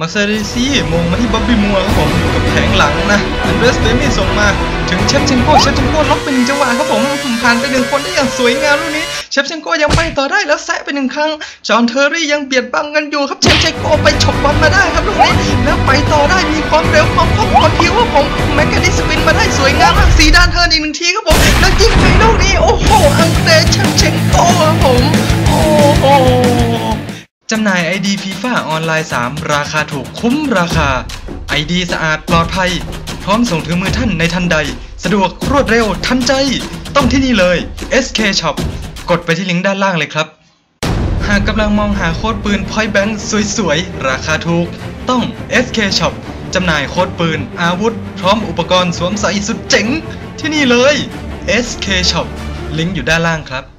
มาเซเรซี่มงมาที่บ๊อบบี้มัวครับผมอยู่กับแผงหลังนะอันเดรสเบมี่ส่งมาถึงเชฟเชงโก้เชฟเชงโก้ล็อกไปหนึ่งจังหวะครับผมผ่านไปหนึ่งคนได้อย่างสวยงามลูกนี้เชฟเชงโก้ยังไปต่อได้แล้วแซะไปหนึ่งครั้งจอห์นเทอร์รี่ยังเบียดบังกันอยู่ครับเชฟเชงโก้ไปฉกบอลมาได้ครับลูกนี้แล้วไปต่อได้มีความเร็วความคล่องความผิวครับผมแม็กกานิสปินมาได้สวยงามมากสีด้านเทิร์นอีกหนึ่งทีครับผมแล้วยิงไปลูกนี้โอ้โหอังเดรเชฟเชงโก้ครับผมโอ้โห จำหน่าย ID FIFA ออนไลน์ 3 ราคาถูกคุ้มราคา ID สะอาดปลอดภัย พร้อมส่งถึงมือท่านในทันใด สะดวกรวดเร็วทันใจ ต้องที่นี่เลย SK Shop กดไปที่ลิงก์ด้านล่างเลยครับ หากกำลังมองหาโค้ดปืน Point Blank สวยๆ ราคาถูก ต้อง SK Shop จำหน่ายโค้ดปืน อาวุธ พร้อมอุปกรณ์สวมใส่สุดเจ๋ง ที่นี่เลย SK Shop ลิงก์อยู่ด้านล่างครับ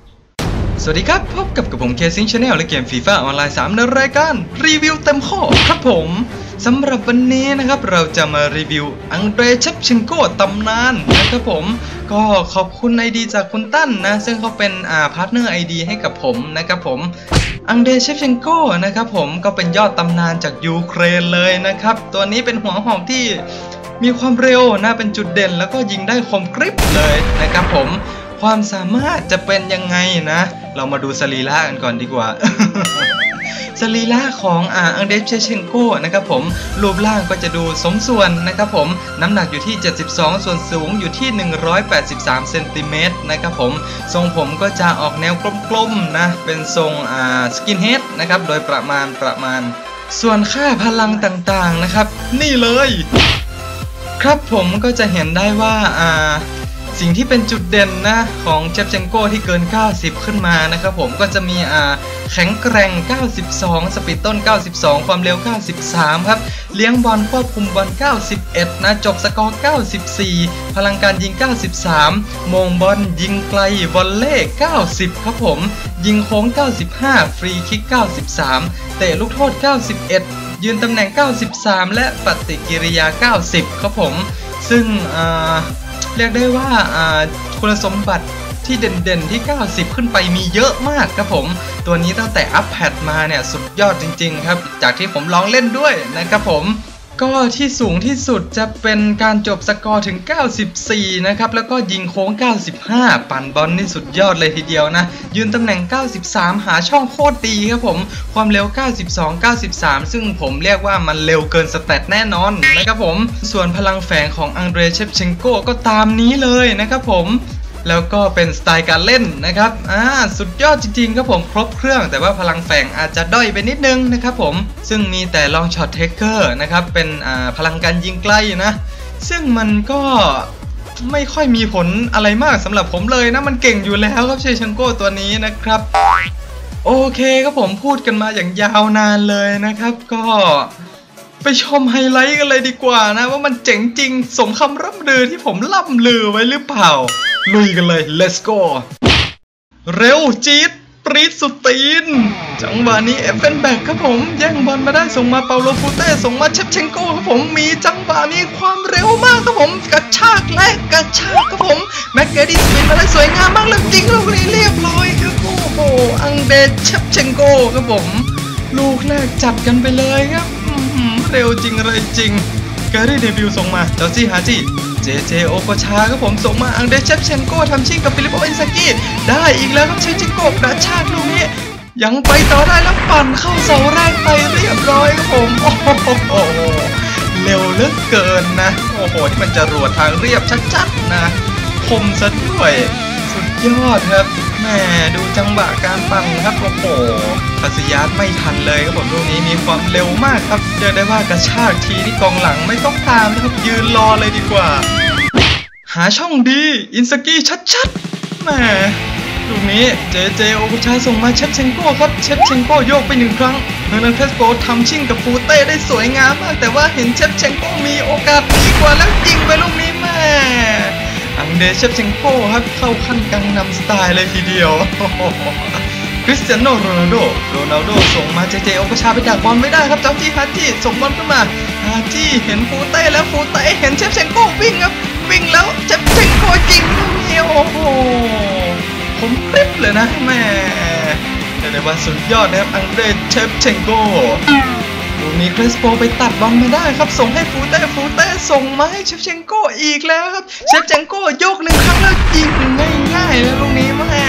สวัสดีครับ พบกับกับผมเคซิงชาแนลและเกมฟีฟ่าออนไลน์3ในรายการรีวิวเต็มข้อครับผมสำหรับวันนี้นะครับเราจะมารีวิวอังเดรเชฟชิงโก้ตำนานนะครับผม ก็ขอบคุณไอดีจากคุณตั้นนะ ซึ่งเขาเป็นอ่าพาร์ทเนอร์ไอดีให้กับผมนะครับผมอังเดรเชฟชิงโก้นะครับผมก็เป็นยอดตำนานจากยูเครนเลยนะครับ ตัวนี้เป็นหัวหอมที่มีความเร็วนะเป็นจุดเด่น แล้วก็ยิงได้คมกริบเลยนะครับผมความสามารถจะเป็นยังไงนะ เรามาดูสรีระกันก่อนดีกว่า สรีระของอ่าอังเดฟเชเชนโกนะครับผม รูปร่างก็จะดูสมส่วนนะครับผม น้ำหนักอยู่ที่ 72 ส่วนสูงอยู่ที่ 183เซนติเมตรนะครับผม ทรงผมก็จะออกแนวกลมๆนะ เป็นทรงอ่าสกินเฮดนะครับ โดยประมาณประมาณ ส่วนค่าพลังต่างๆนะครับ นี่เลย ครับผมก็จะเห็นได้ว่าอ่า สิ่งที่เป็นจุดเด่นนะของเชฟเชงโก้ที่เกิน 90 ขึ้นมานะครับผมก็จะมีอ่าแข็งแกร่ง 92 สปีดต้น 92 ความเร็ว 93 ครับ เลี้ยงบอลควบคุมบอล 91 นะ จบสกอร์ 94 พลังการยิง 93 มงบอลยิงไกลวอลเล่ 90 ครับผม ยิงโค้ง 95 ฟรีคิก 93 เตะลูกโทษ 91 ยืนตำแหน่ง 93 และปฏิกิริยา 90 ครับผม ซึ่งอ่า เรียกได้ว่าคุณสมบัติที่เด่นๆที่ 90 ขึ้นไปมีเยอะมากครับผม ตัวนี้ตั้งแต่อัปแพดมาเนี่ยสุดยอดจริงๆครับ จากที่ผมลองเล่นด้วยนะครับผม ก็ที่สูงที่สุดจะเป็นการจบสกอร์ถึง 94 นะครับ แล้วก็ยิงโค้ง 95 ปั่นบอลนี่สุดยอดเลยทีเดียวนะ ยืนตำแหน่ง 93 หาช่องโคตรดีครับผม ความเร็ว 92 93 ซึ่งผมเรียกว่ามันเร็วเกินสแตทแน่นอนนะครับผม ส่วนพลังแฝงของอังเดรเชฟเชงโกก็ตามนี้เลยนะครับผม แล้วก็เป็นสไตล์การเล่นนะครับอ่าสุดยอดจริงๆครับผมครบเครื่อง แต่ว่าพลังแฝงอาจจะด้อยไปนิดนึงนะครับผมซึ่งมีแต่ลองช็อตเทคเกอร์นะครับเป็นอ่าพลังการยิงไกลนะ ซึ่งมันก็ไม่ค่อยมีผลอะไรมากสำหรับผมเลยนะ มันเก่งอยู่แล้วครับเชชังโก้ตัวนี้นะครับ โอเคครับผมพูดกันมาอย่างยาวนานเลยนะครับ ก็ไปชมไฮไลท์กันเลยดีกว่านะ ว่ามันเจ๋งจริงสมคำร่ำลือที่ผมล่ำลือไว้หรือเปล่า ลุยกันเลย let's go เร็วจี๊ดปรีดสุดตีน จังหวะนี้เอฟเฟนแบกครับผมแย่งบอลมาได้ส่งมาเปาโลฟูเต้ส่งมาเชฟเชงโก้ครับผมมีจังหวะมีความเร็วมากครับผมกระชากและกระชากครับผมแม็กเกดิสปินมาได้สวยงามมากแล้วจริงลูกนี้เรียบร้อยครับโอ้โหอังเดชเชฟเชงโก้ครับผม ลูกแรกจัดกันไปเลยครับเร็วจริงอะไรจริงแกรี่เดบิวส่งมาจอร์จี้ฮาจิ เจเจโอโกชาครับผมส่งมาอังเดชเชฟเชนโก้ทำชิ่งกับฟิลิปโออินซากิได้อีกแล้วครับเชนจิโกกระชากลูกนี้ ยังไปต่อได้แล้วปั่นเข้าเสาแรกไปเรียบร้อยครับผมโอ้โหเร็วเหลือเกินนะ โอ้โหที่มันจะรวดทางเรียบชัดๆนะคมซะด้วย ยอดครับแหมดูจังหวะการปั่นครับโอ้โหปัสยาตไม่ทันเลยครับผมลูกนี้มีความเร็วมากครับเรียกได้ว่ากระชากทีที่กองหลังไม่ต้องตามนะครับยืนรอเลยดีกว่า หาช่องดีอินสกี้ชัดๆแหมลูกนี้เจเจโอคุชาส่งมาเชฟเชงโก้ครับเชฟเชงโก้โยกไปหนึ่งครั้งเฮอร์นันเทสโกทำชิ่งกับฟูเต้ได้สวยงามมากแต่ว่าเห็นเชฟเชงโก้มีโอกาสดีกว่าแล้วยิงไปลูกนี้แม่ อังเดเชฟเชงโก้ครับเข้าขั้นกังนำสไตล์เลยทีเดียวคริสเตียโนโรนัลโดโรนัลโดส่งมาเจเจโอคชาไปดักบอลไม่ได้ครับเจ้าจี้ฮาจิส่งบอลขึ้นมาฮาจิเห็นฟูเต้แล้วฟูเต้เห็นเชฟเชงโก้วิ่งครับวิ่งแล้วเชฟเชงโก้ยิงลูกนี้โอ้โหผมคลิปเลยนะแม่เรียกได้ว่าสุดยอดนะครับอังเดรเชฟเชงโก้ ลูกนี้คริสโปไปตัดบอลมาได้ครับ ส่งให้ฟูเต้ฟูเต้ส่งมาให้เชฟเชงโกอีกแล้วครับเชฟเชงโกยกหนึ่งครั้งแล้วยิงง่ายๆแล้วลูกนี้แม่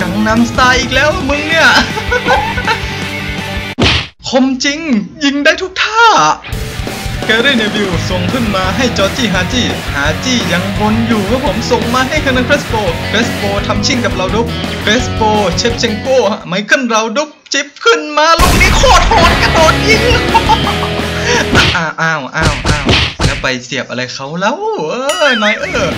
กังนำสไตล์อีกแล้วมึงเนี่ยคมจริง ยิงได้ทุกท่า แกเรเนวิลส่งขึ้นมาให้จอร์จี้ฮาจิฮาจิยังบนอยู่ครับผมส่งมาให้คานันเครสโปเครสโปทำชิ่งกับเราดุกเครสโปเชฟเชงโกไมเคิลเราดุกจิบขึ้นมาลูกนี้โคตรโหดกระโดดยิงอ้าวอ้าวอ้าวอ้าวแล้วไปเสียบอะไรเขาแล้วเออนายเออ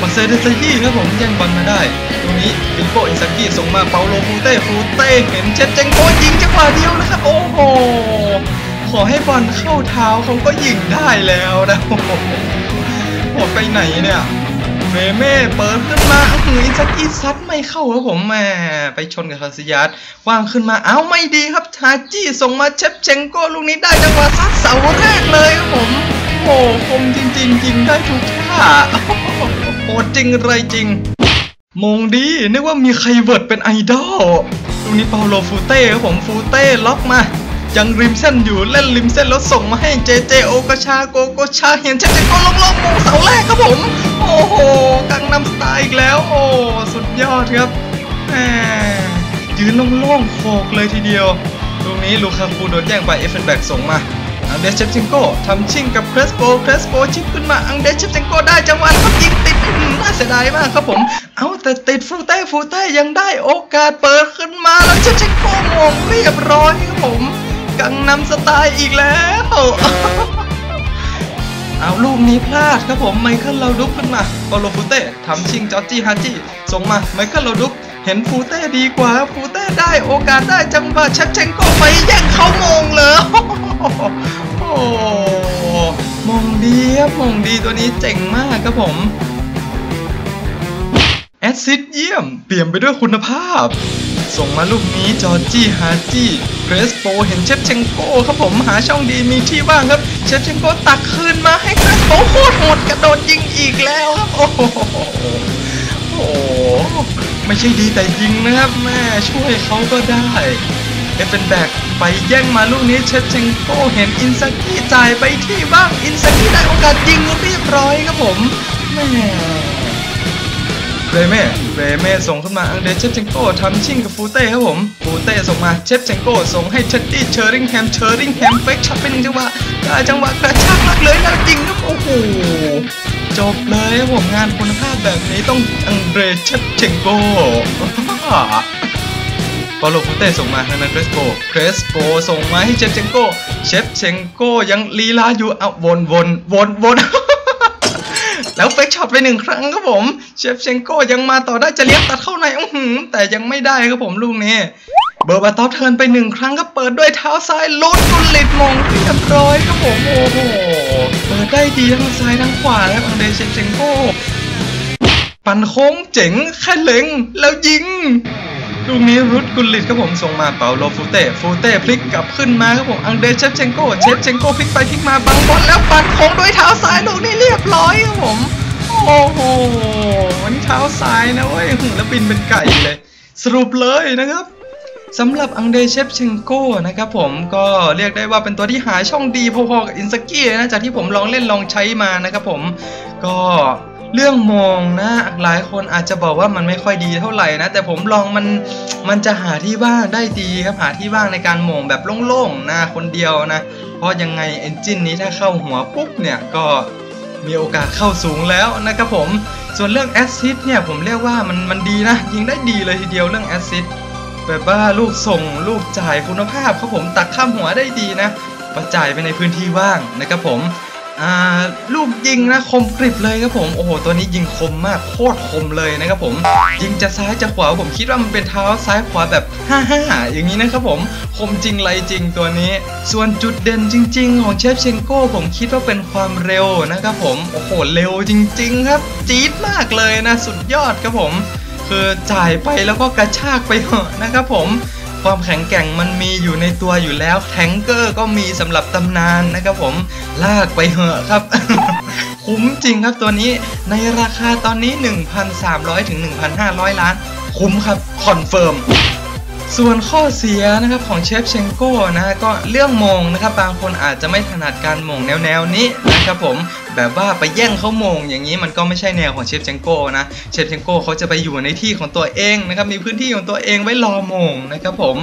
มาเซเดซยี่ครับผมแย่งบอลมาได้ตรงนี้ฟิลโปอินซากิส่งมาเปาโลฟูเต้ฟูเต้เห็นเชฟเจงโกยิงจังหวะเดียวนะครับโอ้โห ขอให้บอลเข้าเท้าเขาก็ยิงได้แล้วนะโหมดไปไหนเนี่ยเมเม่เปิดขึ้นมาอื้อหืออิซากิซัดไม่เข้าครับผมแม่ไปชนกับคาซิยัสว่างขึ้นมาเอ้าไม่ดีครับทาจี้ส่งมาเชฟเชงโกลูกนี้ได้จังหวะซัดเสาแรกเลยครับผมโอ้โหคมจริงๆยิงได้ทุกท่าโหจริงไรจริงมงดีนึกว่ามีใครเวิร์ดเป็นไอดอลตรงนี้เปาโลฟูเต้ครับผมฟูเต้ล็อกมา ยังริมเส้นอยู่เล่นริมเส้นแล้วส่งมาให้เจเจโอกชาโกโกชาเห็นเจเจโกลงลงมงเสาแรกครับผม โอ้โหกังนำสไตล์อีกแล้ว โอ้สุดยอดครับแหมยืนโล่งๆโคกเลยทีเดียวตรงนี้ลูคาคูโดนแย่งไปเอฟเฟนแบกส่งมาอังเดชเชฟชิงโกทำชิ่งกับเครสโปเครสโปชิปขึ้นมาอังเดชเชฟชิงโกได้จังหวะแล้วก็ยิงติดอื้อหือน่าเสียดายมากครับผม เอาแต่ติดฟูเต้ฟูเต้ยังได้โอกาสเปิดขึ้นมาแล้วเชฟชิงโกมงเรียบร้อยครับผม กังนำสไตล์อีกแล้ว เอาลูกนี้พลาดครับผมไมเคิลเราดุกขึ้นมาปาโลฟูเต้ทำชิงจอร์จี้ฮาจิส่งมาไมเคิลเราดุกเห็นฟูเต้ดีกว่าฟูเต้ได้โอกาสได้จังหวะเชฟเชงโกไปแย่งเขามงเลยโอ้มงดีครับมงดีตัวนี้เจ๋งมากครับผมแอซิดเยี่ยม เปลี่ยมไปด้วยคุณภาพ ส่งมาลูกนี้จอร์จี้ฮาจี้เกรสโปเห็นเชฟเชงโกครับผมหาช่องดีมีที่ว่างครับเชฟเชงโกตักคืนมาให้เกรสโปโคตรโหดกระโดดยิงอีกแล้วครับโอ้โหโอ้ไม่ใช่ดีแต่ยิงนะครับแม่ช่วยเขาก็ได้เอฟเฟนแบกไปแย่งมาลูกนี้เชฟเชงโกเห็นอินซากิจ่ายไปที่บ้างอินซากิได้โอกาสยิงเรียบร้อยครับผมแม่ เรเม่เรเม่ส่งขึ้นมาอังเดชเชฟเชงโก้ทำชิ่งกับฟูเต้ครับผม ฟูเต้ส่งมาเชฟเชงโก้ส่งให้เท็ดดี้เชอริงแฮมเชอริงแฮมเฟกช็อตเป็นหนึ่งจังหวะได้จังหวะกระชากมากเลยแล้วจริงครับโอ้โหจบเลยครับผมงานคุณภาพแบบนี้ต้องอังเดรเชฟเชงโก้ปาโลฟูเต้ส่งมาทางนั้นเครสโปเครสโปส่งมาให้เชฟเชงโกเชฟเชงโกยังลีลาอยู่เอาวนวนวนวน แล้วเฟกช็อตไปหนึ่งครั้งครับผม เชฟเชงโกยังมาต่อได้จะเลี้ยงตัดเข้าในอื้อหือแต่ยังไม่ได้ครับผมลูกนี้ เบอร์บาตอฟเทินไปหนึ่งครั้งก็เปิดด้วยเท้าซ้ายลุดกุลลิดมองเรียบร้อยครับผมโอ้โหเปิดได้ดีทั้งซ้ายทั้งขวาแล้วอังเดชเชฟเชงโกปั่นโค้งเจ๋งแค่เล็งแล้วยิง ลูกนี้รุดกุลลิตครับผมส่งมาเปาโลฟูเต้ฟูเต้พลิกกลับขึ้นมาครับผมอังเดเชฟเชงโกเชฟเชงโกพลิกไปพลิกมาบังบอลแล้วปั่นโค้งด้วยเท้าซ้ายลูกนี้เรียบร้อยครับผมโอ้โหวันนี้เท้าซ้ายนะเว้ยแล้วบินเป็นไก่เลย สรุปเลยนะครับสำหรับอังเดเชฟเชงโก้นะครับผมก็เรียกได้ว่าเป็นตัวที่หาช่องดีพอๆกับอินสกี้นะจากที่ผมลองเล่นลองใช้มานะครับผมก็ เรื่องมองนะหลายคนอาจจะบอกว่ามันไม่ค่อยดีเท่าไหร่นะ แต่ผมลองมันมันจะหาที่ว่างได้ดีครับหาที่ว่างในการมองแบบโล่งๆนะคนเดียวนะ เพราะยังไงเอนจินนี้ถ้าเข้าหัวปุ๊บเนี่ยก็มีโอกาสเข้าสูงแล้วนะครับผม ส่วนเรื่องแอซซิดเนี่ยผมเรียกว่ามันมันดีนะ ยิงได้ดีเลยทีเดียวเรื่องแอซซิดแบบว่าลูกส่งลูกจ่ายคุณภาพครับผมตักข้ามหัวได้ดีนะประจ่ายไปในพื้นที่ว่างนะครับผม ลูกยิงนะคมกริบเลยครับผม โอ้โห ตัวนี้ยิงคมมากโคตรคมเลยนะครับผม ยิงจะซ้ายจะขวาผมคิดว่ามันเป็นเท้าซ้ายขวาแบบ5-5อย่างนี้นะครับผม คมจริงไรจริงตัวนี้ ส่วนจุดเด่นจริง ๆ ของเชฟเชงโก้ผมคิดว่าเป็นความเร็วนะครับผม โอ้โห เร็วจริง ๆ ครับ จี๊ดมากเลยนะ สุดยอดครับผม คือจ่ายไปแล้วก็กระชากไปเหอะนะครับผม ความแข็งแกร่งมันมีอยู่ในตัวอยู่แล้ว แทงเกอร์ก็มีสำหรับตำนานนะครับผมลากไปเหอะครับ คุ้มจริงครับตัวนี้ในราคาตอนนี้ 1,300ถึง1,500 ล้าน คุ้มครับ คอนเฟิร์มส่วนข้อเสียนะครับของเชฟเชงโก้นะก็เรื่องมงนะครับบางคนอาจจะไม่ถนัดการมงแนวแนวๆนี้นะครับผม แบบว่าไปแย่งเขามงอย่างนี้มันก็ไม่ใช่แนวของเชฟเจงโก้นะเชฟเจงโก้เขาจะไปอยู่ในที่ของตัวเองนะครับมีพื้นที่ของตัวเองไว้รอมงนะครับผม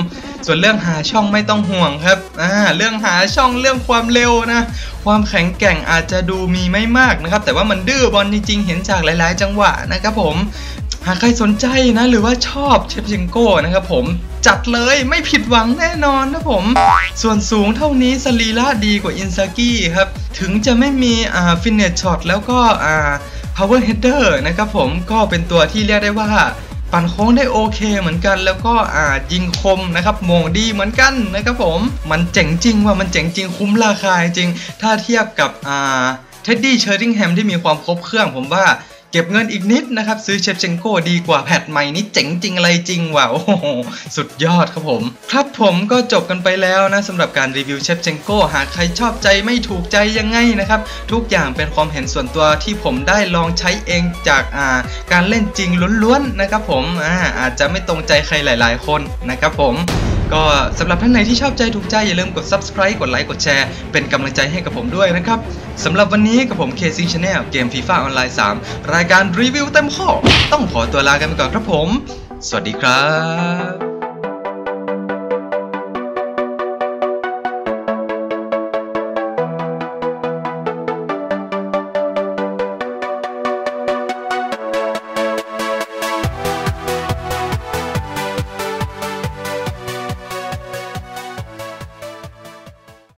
ส่วนเรื่องหาช่องไม่ต้องห่วงครับอ่าเรื่องหาช่องเรื่องความเร็วนะความแข็งแกร่งอาจจะดูมีไม่มากนะครับแต่ว่ามันดื้อบอลจริงๆเห็นจากหลาย ๆ จังหวะนะครับผม หากใครสนใจนะ หรือว่าชอบเชฟเชิงโก้นะครับผมจัดเลยไม่ผิดหวังแน่นอนนะผม ส่วนสูงเท่านี้สรีระดีกว่าอินซากิครับ ถึงจะไม่มีอ่าฟินเนตช็อตแล้วก็อ่า power header นะครับผมก็เป็นตัวที่เรียกได้ว่า ปั่นโค้งได้โอเคเหมือนกันแล้วก็อ่ายิงคมนะครับโมงดีเหมือนกันนะครับผมมันเจ๋งจริงว่ามันเจ๋งจริงคุ้มราคาจริง ถ้าเทียบกับอ่าเท็ดดี้เชอร์ริงแฮมที่มีความครบเครื่องผมว่า เก็บเงินอีกนิดนะครับ ซื้อเชฟเชงโก้ดีกว่าแพทใหม่นี่เจ๋งจริงอะไรจริงว่ะโอ้โหสุดยอดครับผม ครับผมก็จบกันไปแล้วนะสำหรับการรีวิวเชฟเชงโก้หากใครชอบใจไม่ถูกใจยังไงนะครับ ทุกอย่างเป็นความเห็นส่วนตัวที่ผมได้ลองใช้เองจากอ่าการเล่นจริงล้วนๆนะครับผมอ่าอาจจะไม่ตรงใจใครหลาย ๆ คนนะครับผม ก็สำหรับท่านไหนที่ชอบใจถูกใจอย่าลืมกด subscribe กดไลค์กดแชร์เป็นกำลังใจให้กับผมด้วยนะครับสำหรับวันนี้กับผม KC Channel เกม FIFA ออนไลน์ 3 รายการรีวิวเต็มข้อ ต้องขอตัวลากันไปก่อนครับผม สวัสดีครับ